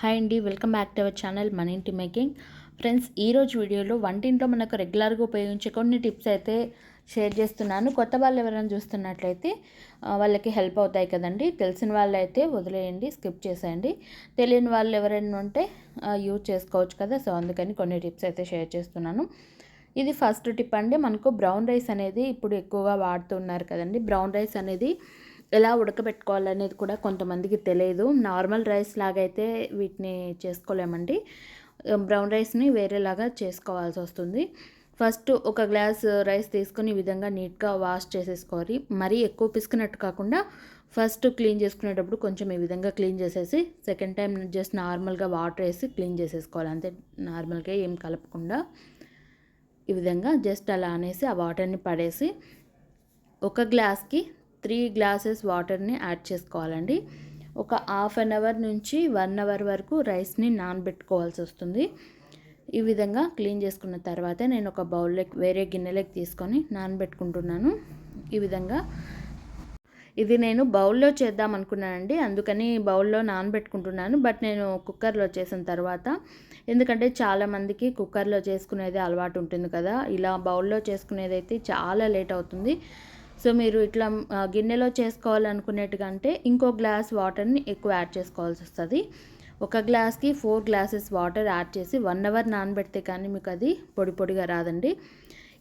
Hi అండి welcome back to our channel మన ఇంటి మేకింగ్. ఫ్రెండ్స్ ఈరోజు వీడియోలో వంటింట్లో మనకు రెగ్యులర్గా ఉపయోగించే కొన్ని టిప్స్ అయితే షేర్ చేస్తున్నాను. కొత్త వాళ్ళు ఎవరైనా చూస్తున్నట్లయితే వాళ్ళకి హెల్ప్ అవుతాయి కదండి. తెలిసిన వాళ్ళు అయితే వదిలేయండి స్కిప్ చేసేయండి. తెలియని వాళ్ళు ఎవరైనా ఉంటే యూజ్ చేసుకోవచ్చు కదా. సో అందుకని కొన్ని టిప్స్ అయితే షేర్ చేస్తున్నాను. ఇది ఫస్ట్ టిప్ అండి. మనకు బ్రౌన్ రైస్ అనేది ఇప్పుడు ఎక్కువగా వాడుతున్నారు కదండి. బ్రౌన్ రైస్ అనేది ఎలా ఉడకబెట్టుకోవాలనేది కూడా కొంతమందికి తెలియదు. నార్మల్ రైస్ లాగైతే వీటిని చేసుకోలేమండి. బ్రౌన్ రైస్ని వేరేలాగా చేసుకోవాల్సి వస్తుంది. ఫస్ట్ ఒక గ్లాస్ రైస్ తీసుకొని ఈ విధంగా నీట్గా వాష్ చేసేసుకోవాలి. మరీ ఎక్కువ పిసుకున్నట్టు కాకుండా ఫస్ట్ క్లీన్ చేసుకునేటప్పుడు కొంచెం ఈ విధంగా క్లీన్ చేసేసి సెకండ్ టైం జస్ట్ నార్మల్గా వాటర్ వేసి క్లీన్ చేసేసుకోవాలి. అంతే నార్మల్గా ఏం కలపకుండా ఈ విధంగా జస్ట్ అలా అనేసి ఆ వాటర్ని పడేసి ఒక గ్లాస్కి త్రీ గ్లాసెస్ వాటర్ని యాడ్ చేసుకోవాలండి. ఒక హాఫ్ అన్ అవర్ నుంచి వన్ అవర్ వరకు రైస్ని నానబెట్టుకోవాల్సి వస్తుంది. ఈ విధంగా క్లీన్ చేసుకున్న తర్వాత నేను ఒక బౌల్లోకి వేరే గిన్నెలోకి తీసుకొని నానబెట్టుకుంటున్నాను. ఈ విధంగా ఇది నేను బౌల్లో చేద్దాం అనుకున్నానండి. అందుకని బౌల్లో నానబెట్టుకుంటున్నాను. బట్ నేను కుక్కర్లో చేసిన తర్వాత ఎందుకంటే చాలామందికి కుక్కర్లో చేసుకునేది అలవాటు ఉంటుంది కదా. ఇలా బౌల్లో చేసుకునేది అయితే చాలా లేట్ అవుతుంది. సో మీరు ఇట్లా గిన్నెలో చేసుకోవాలనుకునేట్టుకంటే ఇంకో గ్లాస్ వాటర్ని ఎక్కువ యాడ్ చేసుకోవాల్సి వస్తుంది. ఒక గ్లాస్కి ఫోర్ గ్లాసెస్ వాటర్ యాడ్ చేసి వన్ అవర్ నానబెడితే కానీ మీకు అది పొడి పొడిగా రాదండి.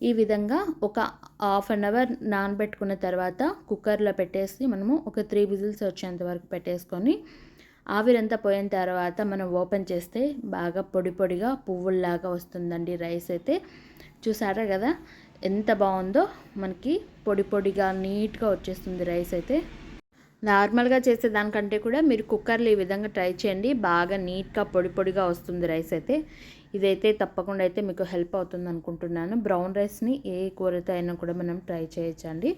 ఈ విధంగా ఒక హాఫ్ అన్ అవర్ నానబెట్టుకున్న తర్వాత కుక్కర్లో పెట్టేసి మనము ఒక త్రీ విజిల్స్ వచ్చేంత వరకు పెట్టేసుకొని ఆవిరంతా పోయిన తర్వాత మనం ఓపెన్ చేస్తే బాగా పొడి పొడిగా పువ్వుల్లాగా వస్తుందండి రైస్ అయితే. చూసారా కదా? ఎంత బాగుందో మనకి పొడి పొడిగా నీట్గా వచ్చేస్తుంది రైస్ అయితే. నార్మల్గా చేసే దానికంటే కూడా మీరు కుక్కర్లు ఈ విధంగా ట్రై చేయండి. బాగా నీట్గా పొడి పొడిగా వస్తుంది రైస్ అయితే. ఇదైతే తప్పకుండా అయితే మీకు హెల్ప్ అవుతుంది అనుకుంటున్నాను. బ్రౌన్ రైస్ని ఏ కూరతో అయినా కూడా మనం ట్రై చేయొచ్చండి.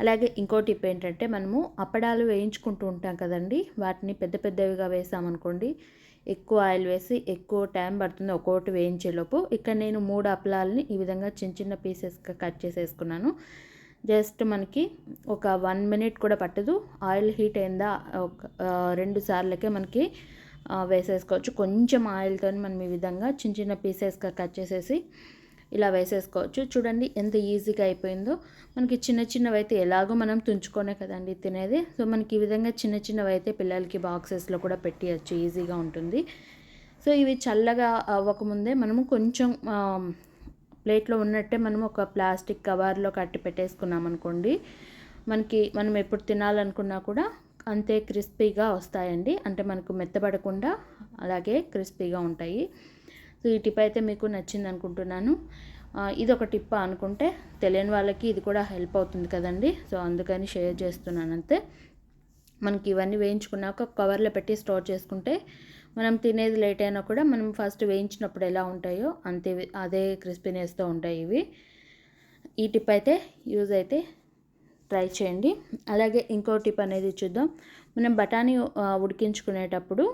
అలాగే ఇంకో టిప్ ఏంటంటే మనము అప్పడాలు వేయించుకుంటూ ఉంటాం కదండి. వాటిని పెద్ద పెద్దవిగా వేసామనుకోండి ఎక్కువ ఆయిల్ వేసి ఎక్కువ టైం పడుతుంది. ఒక్కొక్కటి వేయించేలోపు ఇక్కడ నేను మూడు అప్పలాలని ఈ విధంగా చిన్న చిన్న పీసెస్గా కట్ చేసేసుకున్నాను. జస్ట్ మనకి ఒక వన్ మినిట్ కూడా పట్టదు. ఆయిల్ హీట్ అయిందా ఒక రెండు సార్లకే మనకి వేసేసుకోవచ్చు. కొంచెం ఆయిల్తో మనం ఈ విధంగా చిన్న చిన్న పీసెస్గా కట్ చేసేసి ఇలా వేసేసుకోవచ్చు. చూడండి ఎంత ఈజీగా అయిపోయిందో. మనకి చిన్న చిన్నవి అయితే ఎలాగో మనం తుంచుకొనే కదండి తినేది. సో మనకి ఈ విధంగా చిన్న చిన్నవి అయితే పిల్లలకి బాక్సెస్లో కూడా పెట్టేయచ్చు. ఈజీగా ఉంటుంది. సో ఇవి చల్లగా అవ్వకముందే మనము కొంచెం ప్లేట్లో ఉన్నట్టే మనం ఒక ప్లాస్టిక్ కవర్లో కట్టి పెట్టేసుకున్నాం అనుకోండి. మనకి మనం ఎప్పుడు తినాలనుకున్నా కూడా అంతే క్రిస్పీగా వస్తాయండి. అంటే మనకు మెత్తబడకుండా అలాగే క్రిస్పీగా ఉంటాయి. సో ఈ టిప్ అయితే మీకు నచ్చింది అనుకుంటున్నాను. ఇది ఒక టిప్ అనుకుంటే తెలియని వాళ్ళకి ఇది కూడా హెల్ప్ అవుతుంది కదండి. సో అందుకని షేర్ చేస్తున్నాను అంతే. మనకి ఇవన్నీ వేయించుకున్నాక కవర్లో పెట్టి స్టోర్ చేసుకుంటే మనం తినేది లేట్ అయినా కూడా మనం ఫస్ట్ వేయించినప్పుడు ఎలా ఉంటాయో అంతే అదే క్రిస్పీనెస్తో ఉంటాయి ఇవి. ఈ టిప్ అయితే యూజ్ అయితే ట్రై చేయండి. అలాగే ఇంకో టిప్ అనేది చూద్దాం. మనం బఠానీ ఉడికించుకునేటప్పుడు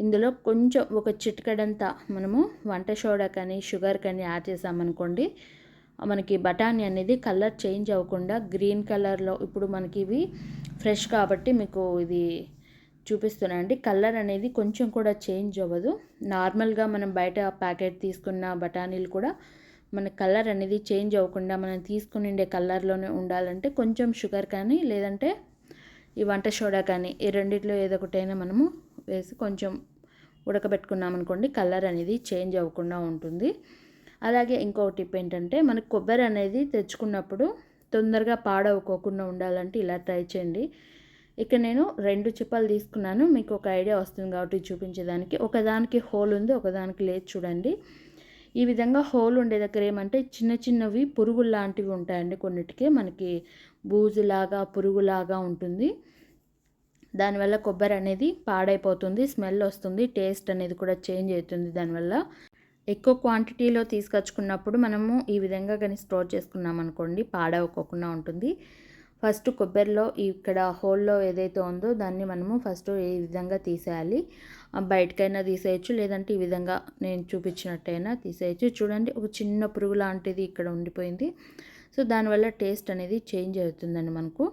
ఇందులో కొంచెం ఒక చిటికెడంతా మనము వంట సోడా కానీ షుగర్ కానీ యాడ్ చేసామనుకోండి మనకి బఠానీ అనేది కలర్ చేంజ్ అవ్వకుండా గ్రీన్ కలర్లో ఇప్పుడు మనకి ఇవి ఫ్రెష్ కాబట్టి మీకు ఇది చూపిస్తున్నానండి కలర్ అనేది కొంచెం కూడా చేంజ్ అవ్వదు. నార్మల్గా మనం బయట ప్యాకెట్ తీసుకున్న బఠానీలు కూడా మన కలర్ అనేది చేంజ్ అవ్వకుండా మనం తీసుకుని ఉండే కలర్లోనే ఉండాలంటే కొంచెం షుగర్ కానీ లేదంటే ఈ వంట సోడా కానీ ఈ రెండిట్లో ఏదో ఒకటైనా మనము వేసి కొంచెం ఉడకబెట్టుకున్నాం అనుకోండి కలర్ అనేది చేంజ్ అవ్వకుండా ఉంటుంది. అలాగే ఇంకో టిప్ ఏంటంటే మనకు కొబ్బరి అనేది తెచ్చుకున్నప్పుడు తొందరగా పాడవుకోకుండా ఉండాలంటే ఇలా ట్రై చేయండి. ఇక నేను రెండు చిప్పలు తీసుకున్నాను మీకు ఒక ఐడియా వస్తుంది కాబట్టి చూపించేదానికి. ఒకదానికి హోల్ ఉంది ఒకదానికి లేదు చూడండి. ఈ విధంగా హోల్ ఉండే దగ్గర ఏమంటే చిన్న చిన్నవి పురుగులు లాంటివి ఉంటాయండి కొన్నిటికి. మనకి బూజులాగా పురుగులాగా ఉంటుంది. దానివల్ల కొబ్బరి అనేది పాడైపోతుంది స్మెల్ వస్తుంది టేస్ట్ అనేది కూడా చేంజ్ అవుతుంది దానివల్ల ఎక్కువ క్వాంటిటీలో తీసుకొచ్చుకున్నప్పుడు మనము ఈ విధంగా కానీ స్టోర్ చేసుకున్నాం అనుకోండి పాడవకోకుండా ఉంటుంది. ఫస్ట్ కొబ్బరిలో ఇక్కడ హోల్లో ఏదైతే ఉందో దాన్ని మనము ఫస్ట్ ఈ విధంగా తీసేయాలి? బయటకైనా తీసేయచ్చు లేదంటే ఈ విధంగా నేను చూపించినట్టయినా తీసేయచ్చు. చూడండి ఒక చిన్న పురుగు లాంటిది ఇక్కడ ఉండిపోయింది. సో దానివల్ల టేస్ట్ అనేది చేంజ్ అవుతుందండి మనకు.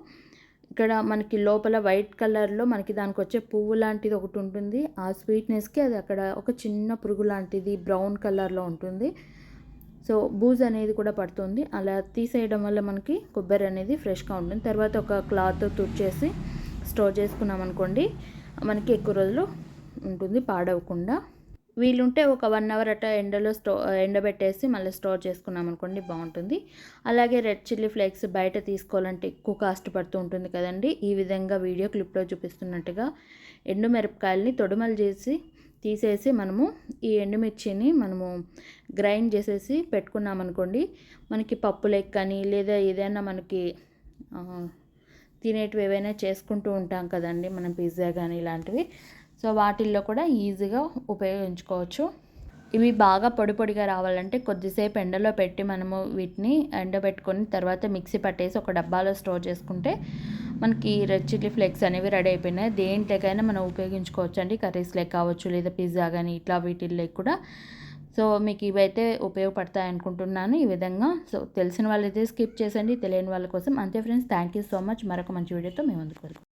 ఇక్కడ మనకి లోపల వైట్ కలర్లో మనకి దానికి వచ్చే పువ్వు లాంటిది ఒకటి ఉంటుంది. ఆ స్వీట్నెస్కి అది అక్కడ ఒక చిన్న పురుగు లాంటిది బ్రౌన్ కలర్లో ఉంటుంది. సో బూజ్ అనేది కూడా పడుతుంది. అలా తీసేయడం వల్ల మనకి కొబ్బరి అనేది ఫ్రెష్గా ఉంటుంది. తర్వాత ఒక క్లాత్ తుడిచేసి స్టోర్ చేసుకున్నాం అనుకోండి మనకి ఎక్కువ రోజులు ఉంటుంది పాడవకుండా. వీలుంటే ఒక వన్ అవర్ అట్లా ఎండలో స్టో ఎండబెట్టేసి మళ్ళీ స్టోర్ చేసుకున్నాం అనుకోండి బాగుంటుంది. అలాగే రెడ్ చిల్లీ ఫ్లేక్స్ బయట తీసుకోవాలంటే ఎక్కువ కాస్ట్ పడుతూ ఉంటుంది కదండి. ఈ విధంగా వీడియో క్లిప్లో చూపిస్తున్నట్టుగా ఎండు మిరపకాయలని తొడుమలు చేసి తీసేసి మనము ఈ ఎండుమిర్చిని మనము గ్రైండ్ చేసేసి పెట్టుకున్నాం అనుకోండి మనకి పప్పు కానీ లేదా ఏదైనా మనకి తినేటివి ఏవైనా చేసుకుంటూ ఉంటాం కదండి. మనం పిజ్జా కానీ ఇలాంటివి. సో వాటిల్లో కూడా ఈజీగా ఉపయోగించుకోవచ్చు. ఇవి బాగా పొడి పొడిగా రావాలంటే కొద్దిసేపు ఎండలో పెట్టి మనము వీటిని ఎండబెట్టుకొని తర్వాత మిక్సీ పట్టేసి ఒక డబ్బాలో స్టోర్ చేసుకుంటే మనకి రెడ్ చిల్లీ ఫ్లేక్స్ అనేవి రెడీ అయిపోయినాయి. దేంట్లోకైనా మనం ఉపయోగించుకోవచ్చు అండి కర్రీస్లోకి కావచ్చు లేదా పిజ్జా కానీ ఇట్లా వీటిల్లో కూడా. సో మీకు ఇవైతే ఉపయోగపడతాయి అనుకుంటున్నాను ఈ విధంగా. సో తెలిసిన వాళ్ళైతే స్కిప్ చేసండి తెలియని వాళ్ళ కోసం. అంతే friends thank you so much. మరొక మంచి వీడియోతో మేము ముందుకు